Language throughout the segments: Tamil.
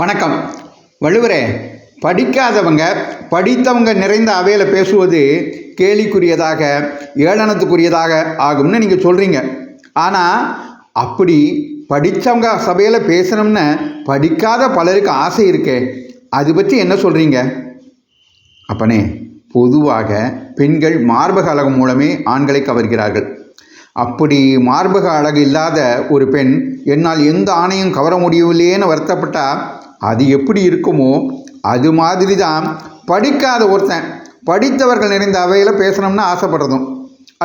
வணக்கம். வள்ளுவரே படிக்காதவங்க படித்தவங்க நிறைந்த அவையில் பேசுவது கேலிக்குரியதாக ஏளனத்துக்குரியதாக ஆகும்னு நீங்கள் சொல்கிறீங்க ஆனால் அப்படி படித்தவங்க சபையில் பேசணும்னு படிக்காத பலருக்கு ஆசை இருக்கே அது பற்றி என்ன சொல்கிறீங்க அப்பனே பொதுவாக பெண்கள் மார்பக அழகு மூலமே ஆண்களை கவர்கிறார்கள். அப்படி மார்பக அழகு இல்லாத ஒரு பெண் என்னால் எந்த ஆணையும் கவர முடியவில்லையேன்னு வருத்தப்பட்டால் அது எப்படி இருக்குமோ அது மாதிரி தான் படிக்காத ஒருத்தன் படித்தவர்கள் நிறைந்த அவையில் பேசணும்னு ஆசைப்படுறதும்.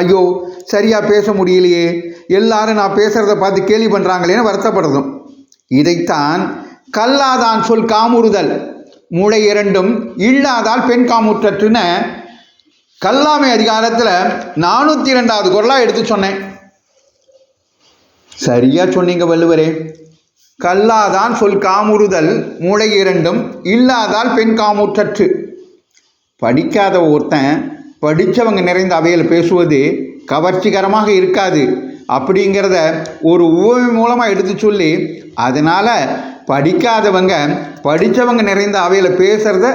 ஐயோ சரியாக பேச முடியலையே எல்லாரும் நான் பேசுகிறத பார்த்து கேலி பண்ணுறாங்களேன்னு வருத்தப்படுறதும். இதைத்தான் கல்லாதான் சொல் காமுறுதல் மூளை இரண்டும் இல்லாதால் பெண் காமுற்றற்றுன்னு கல்லாமை அதிகாரத்தில் நானூற்றி ரெண்டாவது குரலாக எடுத்து சொன்னேன். சரியாக சொன்னீங்க வள்ளுவரே. கல்லாதான் சொல் காமுறுதல் மூளை இரண்டும் இல்லாதால் பெண் காமுற்றற்று. படிக்காத ஒருத்தன் படித்தவங்க நிறைந்த அவையில் பேசுவது கவர்ச்சிகரமாக இருக்காது. அப்படிங்கிறத ஒரு உவமை மூலமாக எடுத்து சொல்லி அதனால் படிக்காதவங்க படித்தவங்க நிறைந்த அவையில் பேசுகிறத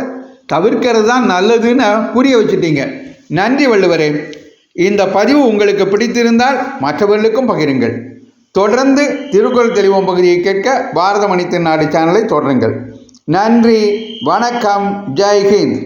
தவிர்க்கிறது தான் நல்லதுன்னு புரிய வச்சுட்டீங்க. நன்றி வள்ளுவரே. இந்த பதிவு உங்களுக்கு பிடித்திருந்தால் மற்றவர்களுக்கும் பகிருங்கள். தொடர்ந்து திருக்குறள் தெளிவோம் பகுதியை கேட்க பாரத மணித்தின் நாடு சேனலை தொடருங்கள். நன்றி வணக்கம் ஜெய்ஹிந்த்